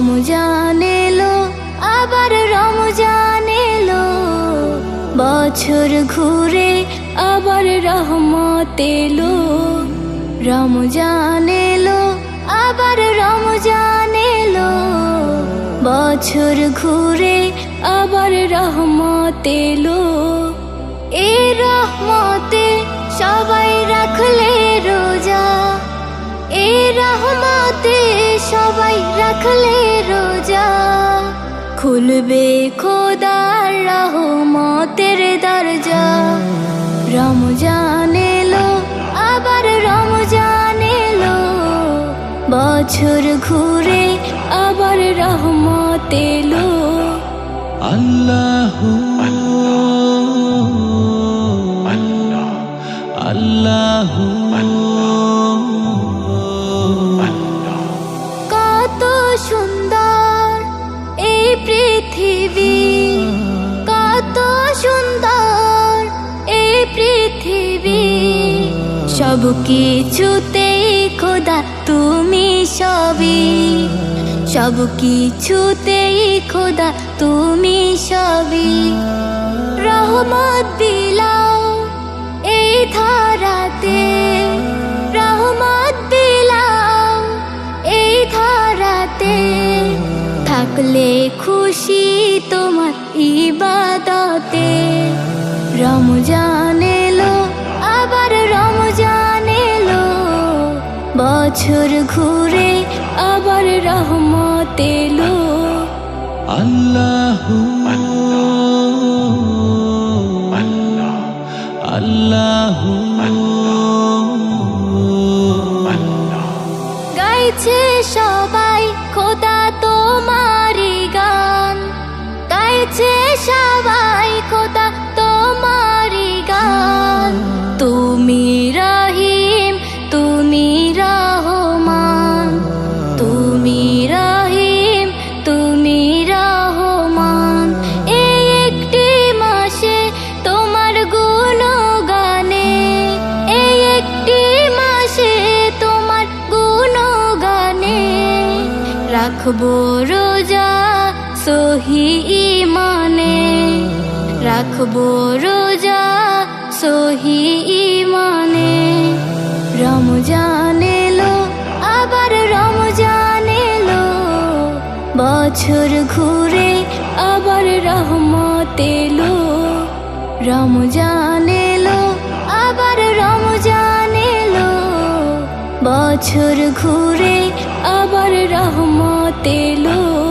রমজান এলো, আবার রমজান এলো। বছর ঘুরে আবার রহমত এলো। রমজান এলো, আবার রমজান এলো। বছর ঘুরে আবার রহমত এলো। এ রহমতে সবাই সবাই রাখলে রোজা। খুলবে খোদার রহমতের দরজা। রমজান এলো, আবার রমজান এলো। বছর ঘুরে আবার রহমত এলো। আল্লাহ পৃথিবী কত সুন্দর এই পৃথিবী। সব কিছুতেই খোদা তুমি সবই। সব কিছুতেই খোদা তুমি সবই। রহমত বিলাও এই ধারাতে। রহমত বিলাও এই ধারাতে। থাকলে খুশি তোমার ইবাদতে। রমজান এলো আবার রমজান এলো। বছর ঘুরে আবার রহমত এলো। আল্লাহ আল্লাহ গাইছে সবাই রাখব রোজা সহি ইমানে রাখব রোজা সহি ইমানে রমজান এলো, আবার রমজান এলো। বছর ঘুরে আবার রহমত এলো। রমজান বছর ঘুরে আবার রহমত এলো।